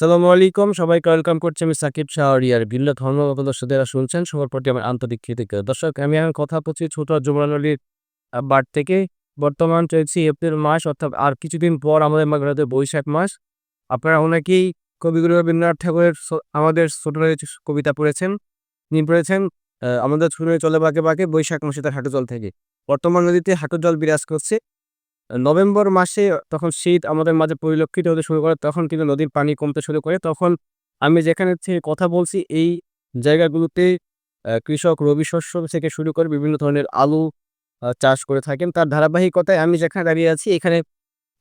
আসসালামু আলাইকুম। সবাইকে ওয়েলকাম করছি আমি সাকিব শাহরিয়ার ভিন্ন ধর্মগত দর্শকরা শুনছেন সবার প্রতি আমার আন্তরিক কৃতজ্ঞতা। দর্শক আমি এখন কথা বলছি ছোট নদীর আহ, বাট থেকে। বর্তমান চলছে এপ্রিল মাস অর্থাৎ আর কিছুদিন পর আমাদের মাগরাতে বৈশাখ মাস। আপনারা অনেকেই কবিগুরু রবীন্দ্রনাথ ঠাকুরের আমাদের ছোট কবিতা পড়েছেন তিনি পড়েছেন। আমাদের শুনে চলে বাঁকে বাঁকে বৈশাখ মাসে তার হাঁটু জল থেকে। বর্তমান নদীতে হাঁটু জল বিরাজ করছে। নভেম্বর মাসে তখন শীত আমাদের মাঝে পরিলক্ষিত হতে শুরু করে তখন কিন্তু নদীর পানি কমতে শুরু করে। তখন আমি যেখানে থেকে কথা বলছি এই জায়গাগুলোতে কৃষক রবি শস্য থেকে শুরু করে বিভিন্ন ধরনের আলু চাষ করে থাকেন। তার ধারাবাহিকতায় আমি যেখানে দাঁড়িয়ে আছি এখানে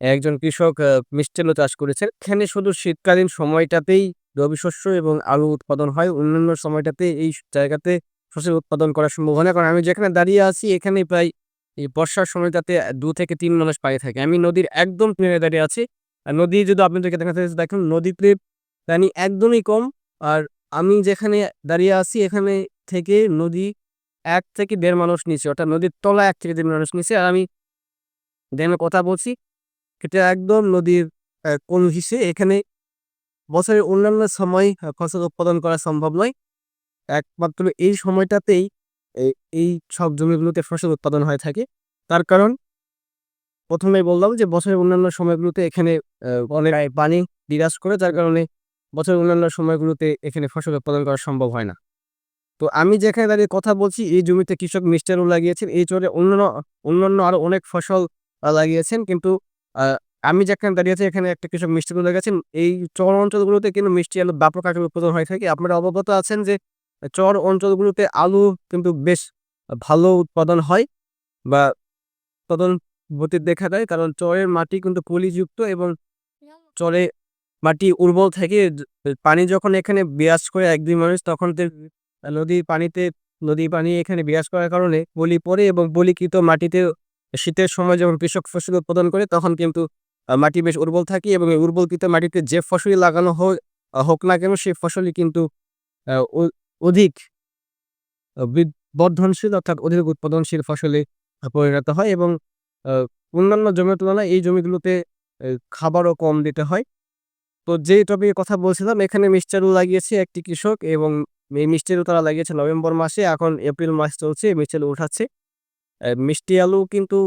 একজন কৃষক আহ, মিষ্টি আলু চাষ করেছেন। এখানে শুধু শীতকালীন সময়টাতেই রবি শস্য এবং আলু উৎপাদন হয় অন্যান্য সময়টাতে এই জায়গাতে শস্যের উৎপাদন করা সম্ভব হয় না কারণ আমি যেখানে দাঁড়িয়ে আছি এখানে প্রায় এই বর্ষার সময়টাতে দু থেকে তিন মানুষ পানি থাকে। আমি নদীর একদম কিনারে দাঁড়িয়ে আছি। আর নদী যদি আপনাদেরকে দেখাতে দেখুন নদীতে পানি একদমই কম। আর আমি যেখানে দাঁড়িয়ে আছি, এখানে থেকে নদী এক থেকে দেড় মানুষ নিচে, অর্থাৎ নদীর তলা এক থেকে দেড় মানুষ নিচে। আর আমি ড্যামে কথা বলছি, এটা একদম নদীর কোন হিসে, এখানে বছরের অন্যান্য সময় ফসল উৎপাদন করা সম্ভব নয়। একমাত্র এই সময়টাতেই এই সব জমিগুলোতে ফসল উৎপাদন হয়ে থাকে। তার কারণ প্রথমেই বললাম যে, বছরের অন্যান্য সময়গুলোতে এখানে অনেক পানি বিরাজ করে, যার কারণে বছরের অন্যান্য সময়গুলোতে এখানে ফসল উৎপাদন করা সম্ভব হয় না। তো আমি যেখানে দাঁড়িয়ে কথা বলছি, এই জমিতে কৃষক মিষ্টি লাগিয়েছেন, এই চরে অন্যান্য অন্যান্য আরও অনেক ফসল লাগিয়েছেন। কিন্তু আমি যেখানে দাঁড়িয়ে আছি, এখানে একটা কৃষক মিষ্টি লাগিয়েছেন এই চর অঞ্চলগুলোতে কিন্তু মিষ্টি আলু ব্যাপক আকারে উৎপাদন হয়ে থাকে। আপনারা অবগত আছেন যে চর অঞ্চলগুলোতে আলু কিন্তু বেশ ভালো উৎপাদন হয় বা উৎপাদন হতে দেখা যায় কারণ চরের মাটি কিন্তু পলিযুক্ত এবং চরে মাটি উর্বর থাকে। পানি যখন এখানে বিরাজ করে এক, দুই মানুষ, তখন নদীর পানিতে নদীর পানি এখানে বিরাজ করার কারণে বলি পড়ে এবং বলিকৃত মাটিতে শীতের সময় যখন কৃষক ফসল উৎপাদন করে, তখন কিন্তু মাটি বেশ উর্বর থাকে এবং উর্বরকৃত মাটিতে যে ফসলই লাগানো হোক হোক না কেন সেই ফসলই কিন্তু অধিক বর্ধনশীল অর্থাৎ অধিক উৎপাদনশীল ফসলে পরিণত হয় এবং অন্যান্য জমির তুলনায় এই জমিগুলোতে খাবারও কম দিতে হয়। তো যে টপিকে কথা বলছিলাম, এখানে মিষ্টি আলু লাগিয়েছে একটি কৃষক এবং এই মিষ্টি আলু তারা লাগিয়েছে নভেম্বর মাসে, এখন এপ্রিল মাস চলছে মিষ্টি আলু উঠাচ্ছে। মিষ্টি আলু কিন্তু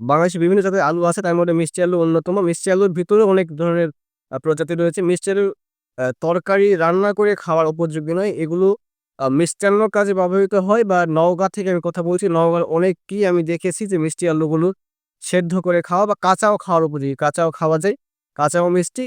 বাংলাদেশে বিভিন্ন জাতের আলু আছে, তার মধ্যে মিষ্টি আলু অন্যতম। মিষ্টি আলুর ভিতরে অনেক ধরনের প্রজাতি রয়েছে। মিষ্টি আলু তরকারি রান্না করে খাওয়ার উপযোগী নয়। এগুলো মিষ্টান্ন কাজে ব্যবহৃত হয় বা নওগাঁ থেকে আমি কথা বলছি, নওগাঁর অনেকই আমি দেখেছি যে মিষ্টি আলুগুলো সেদ্ধ করে খাওয়া বা কাঁচাও খাওয়ার উপযোগী। কাঁচাও খাওয়া যায়, কাঁচাও মিষ্টি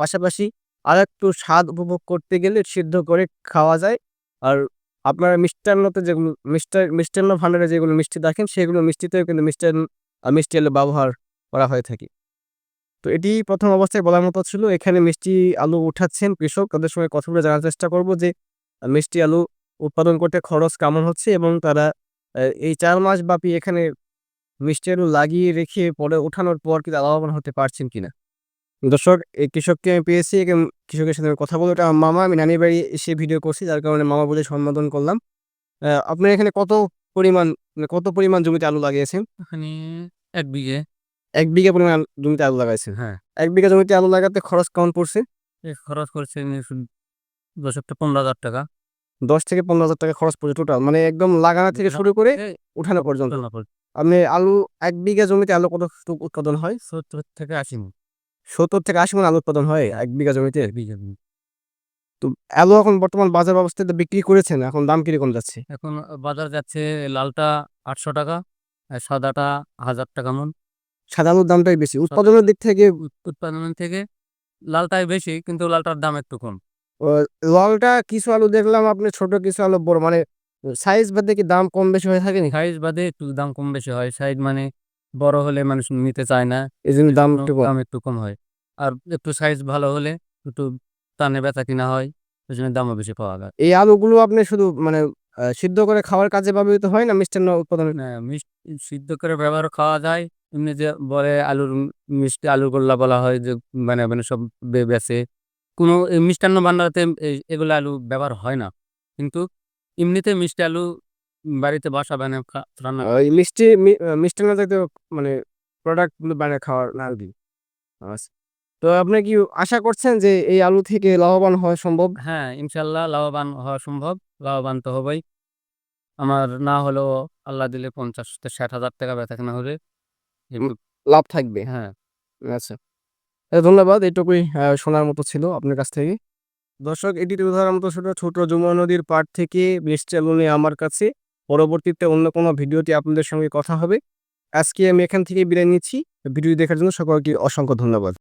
পাশাপাশি আর একটু স্বাদ উপভোগ করতে গেলে সিদ্ধ করে খাওয়া যায়। আর আপনারা মিষ্টান্নতে যেগুলো মিষ্টা মিষ্টান্ন ভাণ্ডারে যেগুলো মিষ্টি দেখেন, সেগুলো মিষ্টিতেও কিন্তু মিষ্টান্ন মিষ্টি আলু ব্যবহার করা হয়ে থাকে। তো এটি প্রথম অবস্থায় বলার মতো ছিল। এখানে মিষ্টি আলু উঠাচ্ছেন কৃষক। তাদের সঙ্গে কথা বলে জানার চেষ্টা করব যে মিষ্টি আলু উৎপাদন করতে খরচ কেমন হচ্ছে এবং তারা এই চার মাস ব্যাপী এখানে মিষ্টি আলু লাগিয়ে রেখে পরে ওঠানোর পর কি লাভবান হতে পারছেন কিনা? দর্শক এই কৃষককে আমি পেয়েছি কৃষকের সাথে কথা বলে ওটা মামা আমি নানির বাড়ি এসে ভিডিও করছি যার কারণে মামা বলে সম্বোধন করলাম। আহ, আপনার এখানে কত পরিমাণ মানে কত পরিমাণ জমিতে আলু লাগিয়েছেন? এখানে এক বিঘে। এক বিঘা পরিমাণ জমিতে আলু লাগাইছেন? হ্যাঁ। এক বিঘা জমিতে আলু লাগাতে খরচ কেমন পড়ছে? খরচ করছে দশ একটা পনেরো হাজার টাকা। দশ থেকে পনেরো হাজার টাকা খরচ পড়ছে টোটাল মানে একদম লাগানো থেকে শুরু করে উঠানো পর্যন্ত। আপনি আলু এক বিঘা জমিতে আলু কত উৎপাদন হয়? সত্তর থেকে আশি মণ। সত্তর থেকে আশি মন আলু উৎপাদন হয় এক বিঘা জমিতে? বিঘে। তো আলু এখন বর্তমান বাজার অবস্থায় বিক্রি করেছেন এখন দাম কীরকম যাচ্ছে? এখন বাজার যাচ্ছে লালটা আটশো টাকা সাদাটা হাজার টাকা মন। সাদা আলুর দামটাই বেশি। উৎপাদনের দিক থেকে উৎপাদনের থেকে লালটাই বেশি কিন্তু লালটার দাম একটু কম। ও, লালটা কিছু আলু দেখলাম আপনি ছোট কিছু আলু বড় মানে সাইজ বাদে কি দাম কম বেশি হয়ে থাকে সাইজ বাদে একটু দাম কম বেশি হয়। সাইজ মানে বড় হলে মানুষ নিতে চায় না এই জন্য দাম একটু। দাম একটু কম হয়। আর একটু সাইজ ভালো হলে একটু টানে বেচা কিনা হয় ওই জন্য দামও বেশি পাওয়া যায়। এই আলুগুলো আপনি শুধু মানে সিদ্ধ করে খাওয়ার কাজে ব্যবহৃত হয় না মিষ্টান্ন উৎপাদন? সিদ্ধ করে ব্যবহার খাওয়া যায়। এমনি যে বলে আলুর মিষ্টি আলুর গোল্লা বলা হয় যে মানে মানে সব বেচে কোনো মিষ্টান্ন এই- এগুলো আলু ব্যবহার হয় না। কিন্তু এমনিতে মিষ্টি আলু বাড়িতে বাসা বানিয়ে রান্না ওই মিষ্টি মিষ্টান্ন জাতীয় মানে প্রোডাক্টগুলো বানিয়ে খাওয়ার না তো আপনি কি আশা করছেন যে এই আলু থেকে লাভবান হওয়া সম্ভব? হ্যাঁ ইনশাল্লাহ লাভবান হওয়া সম্ভব। লাভবান তো হবেই। আমার না হলেও আল্লাহ দিলে পঞ্চাশ ষাট হাজার টাকা বেচা কেনা হলে। লাভ থাকবে। হ্যাঁ। আচ্ছা। ধন্যবাদ। এটুকুই শোনার মতো ছিল আপনার কাছ থেকে। দর্শক, এটি উদাহরণ মতো ছোট ছোট যমুনা নদীর পাড় থেকে বেশ নিয়ে আমার কাছে। পরবর্তীতে অন্য কোনো ভিডিওটি আপনাদের সঙ্গে কথা হবে। আজকে আমি এখান থেকে বিদায় নিচ্ছি। ভিডিও দেখার জন্য সকলকে অসংখ্য ধন্যবাদ।